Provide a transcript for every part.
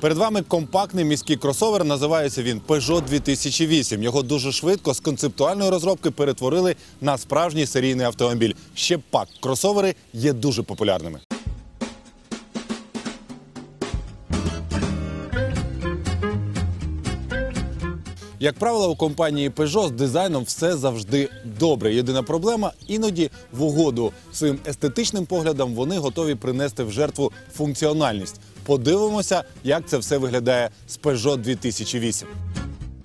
Перед вами компактний міський кросовер. Називається він Peugeot 2008. Його дуже швидко з концептуальної розробки перетворили на справжній серійний автомобіль. Ще пак кросовери є дуже популярними. Як правило, у компанії Peugeot з дизайном все завжди добре. Єдина проблема іноді в угоду своїм естетичним поглядам вони готові принести в жертву функціональність. Подивимося, як це все виглядає з Peugeot 2008.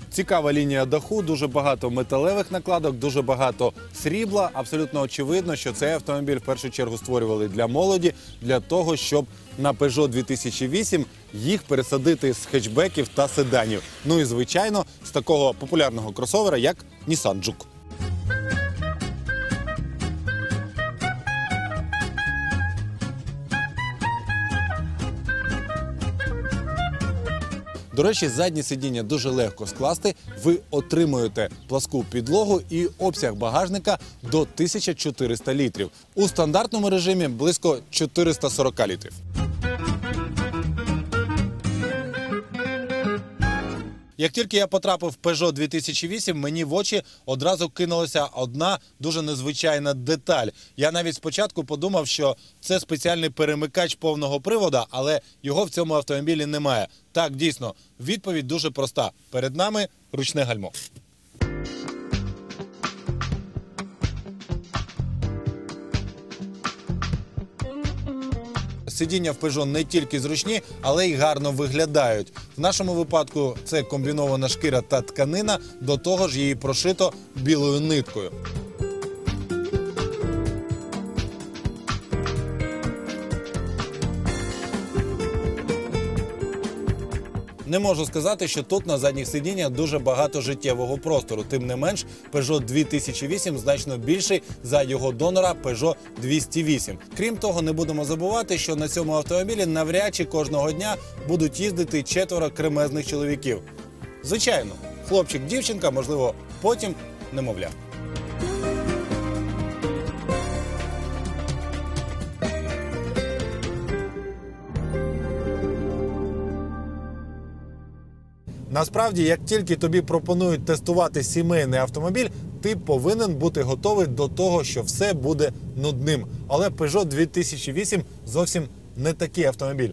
Цікава лінія даху, дуже багато металевих накладок, дуже багато срібла. Абсолютно очевидно, що цей автомобіль в першу чергу створювали для молоді, для того, щоб на Peugeot 2008 їх пересадити з хетчбеків та седанів. Ну і звичайно, з такого популярного кросовера, як Nissan Juke. До речі, заднє сидіння дуже легко скласти. Ви отримуєте пласку підлогу і обсяг багажника до 1400 літрів. У стандартному режимі близько 440 літрів. Як тільки я потрапив в Peugeot 2008, мені в очі одразу кинулася одна дуже незвичайна деталь. Я навіть спочатку подумав, що це спеціальний перемикач повного привода, але його в цьому автомобілі немає. Так, дійсно, відповідь дуже проста. Перед нами ручне гальмо. Сидіння в Peugeot не тільки зручні, але й гарно виглядають. В нашому випадку це комбінована шкіра та тканина, до того ж її прошито білою ниткою. Не можу сказати, що тут на задніх сидіннях дуже багато життєвого простору. Тим не менш, Peugeot 2008 значно більший за його донора Peugeot 208. Крім того, не будемо забувати, що на цьому автомобілі навряд чи кожного дня будуть їздити четверо кремезних чоловіків. Звичайно, хлопчик, дівчинка, можливо, потім немовля. Насправді, як тільки тобі пропонують тестувати сімейний автомобіль, ти повинен бути готовий до того, що все буде нудним. Але Peugeot 2008 зовсім не такий автомобіль.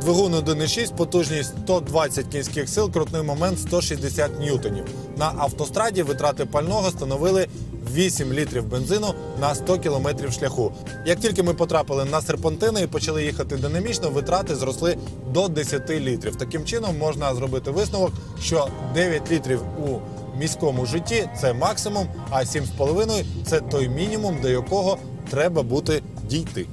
Двигун 1.6, потужність 120 кінських сил, крутний момент 160 ньютонів. На автостраді витрати пального становили 8 літрів бензину на 100 кілометрів шляху. Як тільки ми потрапили на серпантини і почали їхати динамічно, витрати зросли до 10 літрів. Таким чином можна зробити висновок, що 9 літрів у міському житті це максимум, а 7,5 – це той мінімум, до якого треба бути дійти.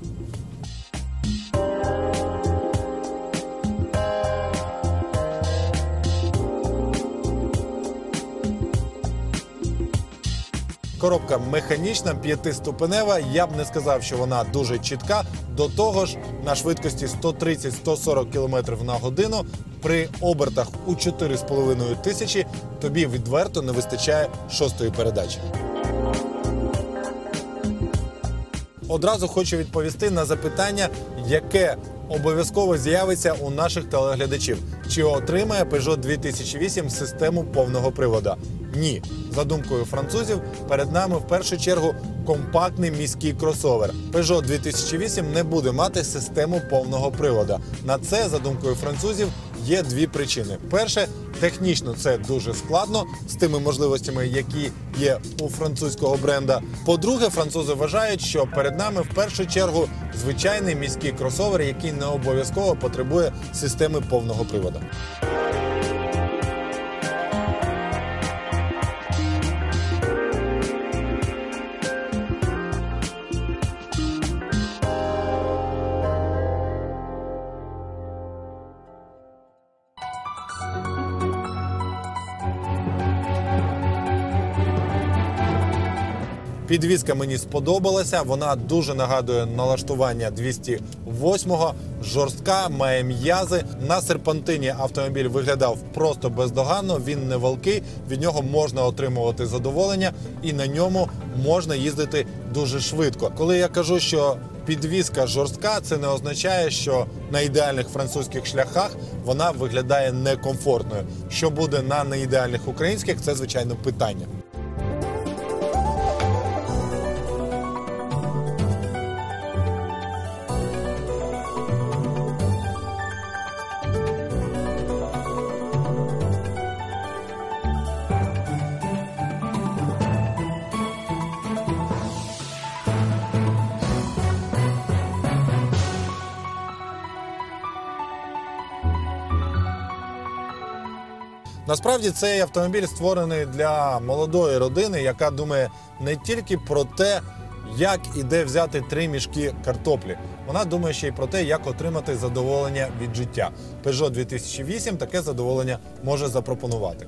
Коробка механічна, п'ятиступенева. Я б не сказав, що вона дуже чітка. До того ж, на швидкості 130-140 км на годину при обертах у 4,5 тисячі тобі відверто не вистачає шостої передачі. Одразу хочу відповісти на запитання, яке обов'язково з'явиться у наших телеглядачів. Чи отримає Peugeot 2008 систему повного привода? Ні. За думкою французів, перед нами в першу чергу компактний міський кросовер. Peugeot 2008 не буде мати систему повного привода. На це, за думкою французів, є дві причини. Перше, технічно це дуже складно з тими можливостями, які є у французького бренда. По-друге, французи вважають, що перед нами в першу чергу звичайний міський кросовер, який не обов'язково потребує системи повного привода. Підвізка мені сподобалася. Вона дуже нагадує налаштування 208-го. Жорстка, має м'язи. На серпантині автомобіль виглядав просто бездоганно. Він не валкий, від нього можна отримувати задоволення, і на ньому можна їздити дуже швидко. Коли я кажу, що підвізка жорстка, це не означає, що на ідеальних французьких шляхах вона виглядає некомфортною. Що буде на неідеальних українських, це звичайно питання. Насправді цей автомобіль створений для молодої родини, яка думає не тільки про те, як і де взяти три мішки картоплі. Вона думає ще й про те, як отримати задоволення від життя. Peugeot 2008 таке задоволення може запропонувати.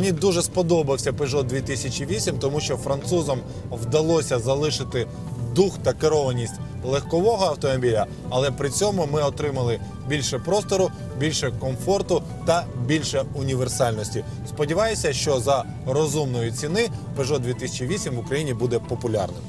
Мені дуже сподобався Peugeot 2008, тому що французам вдалося залишити дух та керованість легкового автомобіля, але при цьому ми отримали більше простору, більше комфорту та більше універсальності. Сподіваюся, що за розумної ціни Peugeot 2008 в Україні буде популярним.